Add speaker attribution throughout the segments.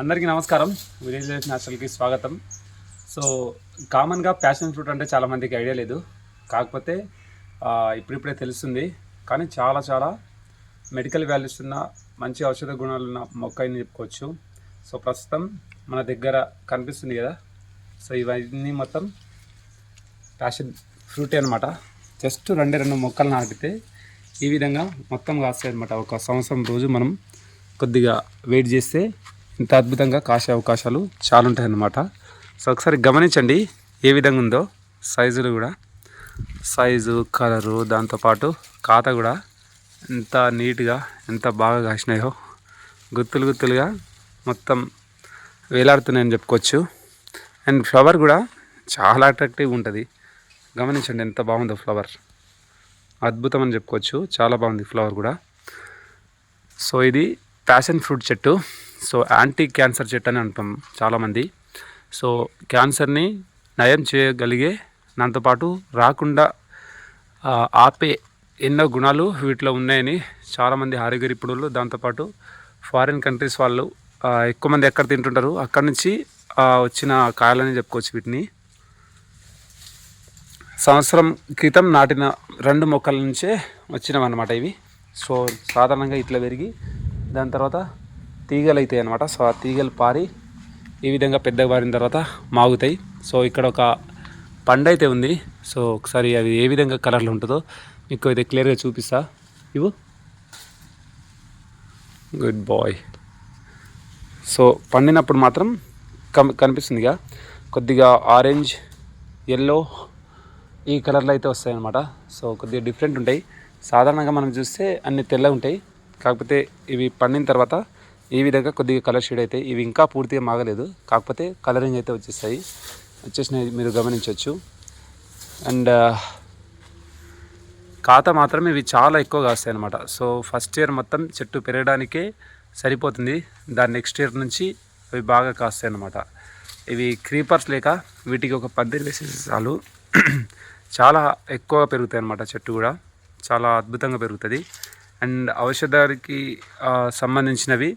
Speaker 1: అందరికీ నమస్కారం. Village life న్యాచురల్కి స్వాగతం. సో కామన్గా ప్యాషన్ ఫ్రూట్ అంటే చాలామందికి ఐడియా లేదు. కాకపోతే ఇప్పుడిప్పుడే తెలుస్తుంది. కానీ చాలా చాలా మెడికల్ వాల్యూస్ ఉన్న మంచి ఔషధ గుణాలు ఉన్న మొక్క అని చెప్పుకోవచ్చు. సో ప్రస్తుతం మన దగ్గర కనిపిస్తుంది కదా. సో ఇవన్నీ మొత్తం ప్యాషన్ ఫ్రూటే అనమాట జస్ట్ రెండే రెండు మొక్కలు నాటితే ఈ విధంగా మొత్తం కాస్తాయి అనమాట ఒక సంవత్సరం రోజు మనం కొద్దిగా వెయిట్ చేస్తే ఇంత అద్భుతంగా కాసే అవకాశాలు చాలా ఉంటాయి అన్నమాట సో ఒకసారి గమనించండి ఏ విధంగా ఉందో సైజులు కూడా. సైజు కలరు దాంతోపాటు ఖాత కూడా ఎంత నీట్గా ఎంత బాగా కాసినాయో గుత్తులు గుత్తులుగా మొత్తం వేలాడుతున్నాయని చెప్పుకోవచ్చు. అండ్ ఫ్లవర్ కూడా చాలా అట్రాక్టివ్గా ఉంటుంది. గమనించండి ఎంత బాగుందో ఫ్లవర్. అద్భుతం అని చెప్పుకోవచ్చు. చాలా బాగుంది ఫ్లవర్ కూడా. సో ఇది ప్యాషన్ ఫ్రూట్ చెట్టు. సో యాంటీ క్యాన్సర్ చెట్టు అని అంటాం చాలామంది. సో క్యాన్సర్ని నయం చేయగలిగే దాంతోపాటు రాకుండా ఆపే ఎన్నో గుణాలు వీటిలో ఉన్నాయని చాలామంది ఆరోగ్య నిపుణులు దాంతోపాటు ఫారిన్ కంట్రీస్ వాళ్ళు ఎక్కువ మంది ఎక్కడ తింటుంటారు అక్కడ నుంచి వచ్చిన కాయలని చెప్పుకోవచ్చు వీటిని. సంవత్సరం క్రితం నాటిన రెండు మొక్కల నుంచే వచ్చినవన్నమాట ఇవి. సో సాధారణంగా ఇట్లా పెరిగి దాని తర్వాత తీగలు అవుతాయి అనమాట సో ఆ తీగలు పారి ఈ విధంగా పెద్దగా పారిన తర్వాత మాగుతాయి. సో ఇక్కడ ఒక పండు అయితే ఉంది. సో ఒకసారి అది ఏ విధంగా కలర్లు ఉంటుందో మీకు అయితే క్లియర్గా చూపిస్తా. ఇవు గుడ్ బాయ్. సో పండినప్పుడు మాత్రం కం కనిపిస్తుందిగా. కొద్దిగా ఆరెంజ్ ఎల్లో ఈ కలర్లో అయితే వస్తాయన్నమాట. సో కొద్దిగా డిఫరెంట్ ఉంటాయి. సాధారణంగా మనం చూస్తే అన్ని తెల్లగా ఉంటాయి కాకపోతే ఇవి పండిన తర్వాత ఈ విధంగా కొద్దిగా కలర్ షేడ్ అయితే ఇవి ఇంకా పూర్తిగా మాగలేదు. కాకపోతే కలరింగ్ అయితే వచ్చేస్తాయి. వచ్చేసినవి మీరు గమనించవచ్చు అండ్ కాత మాత్రం ఇవి చాలా ఎక్కువ కాస్తాయి అనమాట సో ఫస్ట్ ఇయర్ మొత్తం చెట్టు పెరగడానికే సరిపోతుంది. దాని నెక్స్ట్ ఇయర్ నుంచి అవి బాగా కాస్తాయి అనమాట ఇవి క్రీపర్స్ లేక వీటికి ఒక పందిరి వేసేసి చాలు. చాలా ఎక్కువగా పెరుగుతాయి అనమాట చెట్టు కూడా. చాలా అద్భుతంగా పెరుగుతుంది. అండ్ ఔషధానికి సంబంధించినవి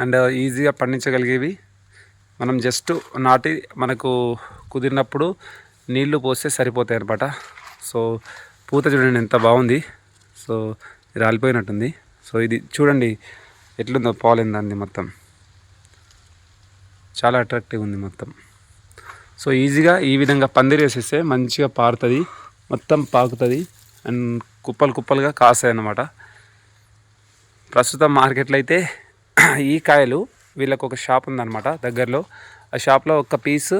Speaker 1: అండ్ ఈజీగా పండించగలిగేవి. మనం జస్ట్ నాటి మనకు కుదిరినప్పుడు నీళ్ళు పోస్తే సరిపోతాయి అనమాట సో పూత చూడండి ఎంత బాగుంది. సో రాలిపోయినట్టుంది. సో ఇది చూడండి ఎట్లుందో పాలైంది మొత్తం. చాలా అట్రాక్టివ్ ఉంది మొత్తం. సో ఈజీగా ఈ విధంగా పందిరి వేసేస్తే మంచిగా పారుతుంది. మొత్తం పాకుతుంది. అండ్ కుప్పలు కుప్పలుగా కాస్తాయి అన్నమాట ప్రస్తుతం మార్కెట్లో అయితే ఈ కాయలు వీళ్ళకు ఒక షాప్ ఉందన్నమాట దగ్గరలో. ఆ షాప్లో ఒక పీసు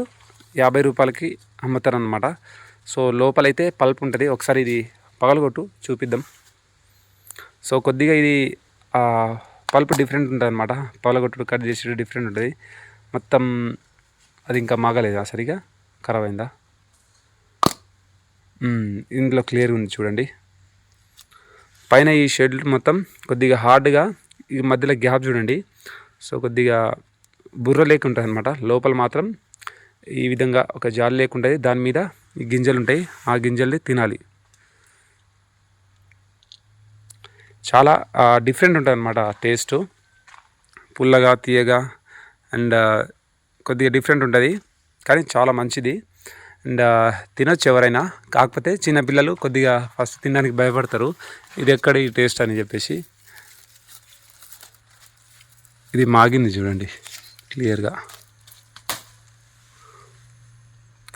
Speaker 1: యాభై రూపాయలకి అమ్ముతారనమాట సో లోపలైతే పల్ప్ ఉంటుంది. ఒకసారి ఇది పగలగొట్టు చూపిద్దాం. సో కొద్దిగా ఇది పల్ప్ డిఫరెంట్ ఉంటుంది అనమాట పగలగొట్టు కట్ చేసి డిఫరెంట్ ఉంటుంది. మొత్తం అది ఇంకా మాగలేదా సరిగా? ఖరాబ్ అయిందా ఇందులో క్లియర్ ఉంది చూడండి. పైన ఈ షెడ్ మొత్తం కొద్దిగా హార్డ్గా ఈ మధ్యలో గ్యాప్ చూడండి. సో కొద్దిగా బుర్ర లేకుంటుంది అనమాట లోపల మాత్రం ఈ విధంగా ఒక జాలి లేకుంటుంది. దాని మీద ఈ గింజలు ఉంటాయి ఆ గింజల్ని తినాలి. చాలా డిఫరెంట్ ఉంటుంది అనమాట టేస్ట్. పుల్లగా తీయగా అండ్ కొద్దిగా డిఫరెంట్ ఉంటుంది. కానీ చాలా మంచిది. అండ్ తినొచ్చు ఎవరైనా. కాకపోతే చిన్నపిల్లలు కొద్దిగా ఫస్ట్ తినడానికి భయపడతారు. ఇది ఎక్కడ ఈ టేస్ట్ అని చెప్పేసి. ఇది మాగింది చూడండి క్లియర్గా.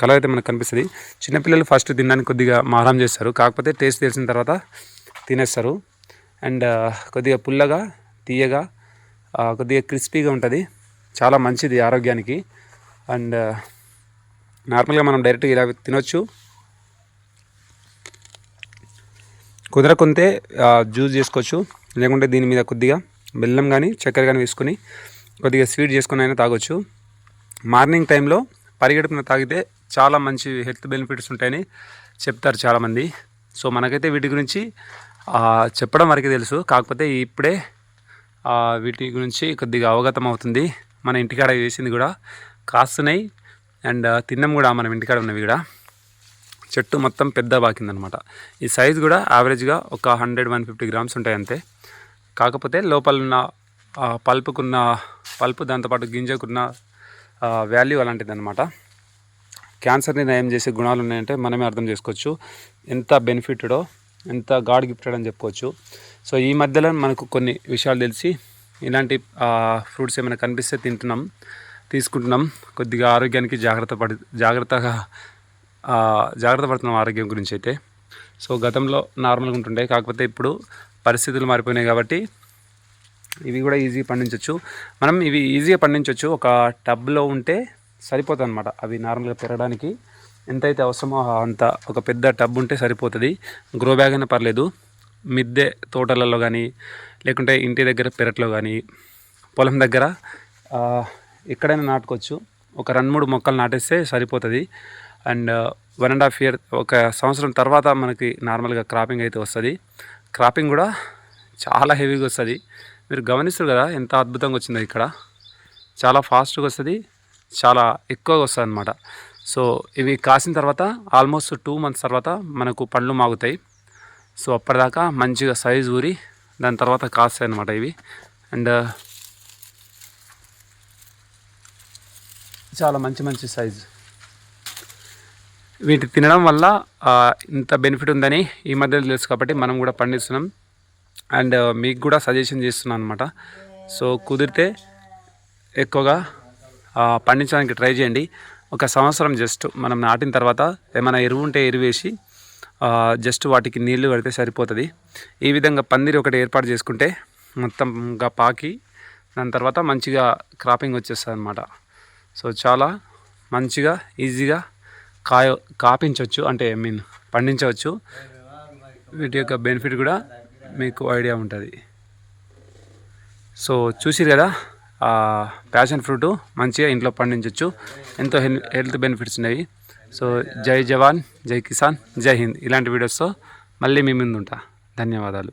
Speaker 1: కలర్ అయితే మనకు కనిపిస్తుంది. చిన్నపిల్లలు ఫస్ట్ తినడానికి కొద్దిగా మారం చేస్తారు. కాకపోతే టేస్ట్ తెలిసిన తర్వాత తినేస్తారు. అండ్ కొద్దిగా పుల్లగా తీయగా కొద్దిగా క్రిస్పీగా ఉంటుంది. చాలా మంచిది ఆరోగ్యానికి. అండ్ నార్మల్గా మనం డైరెక్ట్గా ఇలా తినొచ్చు. కుదరకుంటే జ్యూస్ చేసుకోవచ్చు. లేకుంటే దీని మీద కొద్దిగా బెల్లం కానీ చక్కెర కానీ వేసుకొని కొద్దిగా స్వీట్ చేసుకొని అయినా తాగొచ్చు. మార్నింగ్ టైంలో పరిగెడుపున తాగితే చాలా మంచి హెల్త్ బెనిఫిట్స్ ఉంటాయని చెప్తారు చాలామంది. సో మనకైతే వీటి గురించి చెప్పడం వరకే తెలుసు. కాకపోతే ఇప్పుడే వీటి గురించి కొద్దిగా అవగతం అవుతుంది. మన ఇంటికాడ వేసింది కూడా కాస్తున్నాయి. అండ్ తిన్నాం కూడా మనం ఇంటికాడ ఉన్నవి కూడా. చెట్టు మొత్తం పెద్ద బాకిందనమాట ఈ సైజ్ కూడా యావరేజ్గా ఒక హండ్రెడ్ వన్ ఫిఫ్టీ గ్రామ్స్ ఉంటాయి అంతే కాకపోతే లోపల ఉన్న పల్పుకున్న పల్పు దాంతోపాటు గింజకున్న వాల్యూ అలాంటిది అనమాట క్యాన్సర్ని నయం చేసే గుణాలు ఉన్నాయంటే మనమే అర్థం చేసుకోవచ్చు. ఎంత బెనిఫిటెడో ఎంత గాడ్ గిఫ్టెడ్ అని చెప్పుకోవచ్చు. సో ఈ మధ్యలో మనకు కొన్ని విషయాలు తెలిసి ఇలాంటి ఫ్రూట్స్ ఏమైనా కనిపిస్తే తింటున్నాం తీసుకుంటున్నాం. కొద్దిగా ఆరోగ్యానికి జాగ్రత్త పడి జాగ్రత్తగా జాగ్రత్త పడుతున్నాం ఆరోగ్యం గురించి అయితే. సో గతంలో నార్మల్గా ఉంటుండే. కాకపోతే ఇప్పుడు పరిస్థితులు మారిపోయినాయి కాబట్టి ఇవి కూడా ఈజీగా పండించవచ్చు మనం ఇవి ఈజీగా పండించవచ్చు ఒక టబ్లో ఉంటే సరిపోతుంది అనమాట అవి నార్మల్గా పెరగడానికి ఎంతైతే అవసరమో అంత ఒక పెద్ద టబ్ ఉంటే సరిపోతుంది. గ్రో బ్యాగ్ అయినా పర్లేదు. మిద్దె తోటలలో కానీ లేకుంటే ఇంటి దగ్గర పెరట్లో కానీ పొలం దగ్గర ఎక్కడైనా నాటుకోవచ్చు. ఒక రెండు మూడు మొక్కలు నాటేస్తే సరిపోతుంది. And one and half year ఒక సంవత్సరం తర్వాత మనకి నార్మల్గా క్రాపింగ్ అయితే వస్తుంది. క్రాపింగ్ కూడా చాలా హెవీగా వస్తుంది. మీరు గమనిస్తారు కదా ఎంత అద్భుతంగా వచ్చిందో ఇక్కడ. చాలా ఫాస్ట్గా వస్తుంది చాలా ఎక్కువగా వస్తుంది అనమాట సో ఇవి కాసిన తర్వాత ఆల్మోస్ట్ టూ మంత్స్ తర్వాత మనకు పండ్లు మాగుతాయి. సో అప్పటిదాకా మంచిగా సైజ్ ఊరి దాని తర్వాత కాస్తాయి అనమాట ఇవి. అండ్ చాలా మంచి మంచి సైజ్ వీటి తినడం వల్ల ఇంత బెనిఫిట్ ఉందని ఈ మధ్య తెలుసు కాబట్టి మనం కూడా పండిస్తున్నాం. అండ్ మీకు కూడా సజెషన్ చేస్తున్నాను అనమాట సో కుదిరితే ఎక్కువగా పండించడానికి ట్రై చేయండి. ఒక సంవత్సరం జస్ట్ మనం నాటిన తర్వాత ఏమైనా ఎరువు ఉంటే ఎరువేసి జస్ట్ వాటికి నీళ్ళు పెడితే సరిపోతుంది. ఈ విధంగా పందిరి ఒకటి ఏర్పాటు చేసుకుంటే మొత్తంగా పాకి దాని తర్వాత మంచిగా క్రాపింగ్ వచ్చేస్తుంది అనమాట సో చాలా మంచిగా ఈజీగా కాయ కాపించవచ్చు అంటే ఐ మీన్ పండించవచ్చు. వీటి యొక్క బెనిఫిట్ కూడా మీకు ఐడియా ఉంటుంది. సో చూసిరు కదా ప్యాషన్ ఫ్రూట్ మంచిగా ఇంట్లో పండించవచ్చు ఎంతో హెల్ హెల్త్ బెనిఫిట్స్ ఉన్నాయి. సో జై జవాన్ జై కిసాన్ జై హింద్. ఇలాంటి వీడియోస్తో మళ్ళీ మీ ముందు ఉంటా ధన్యవాదాలు.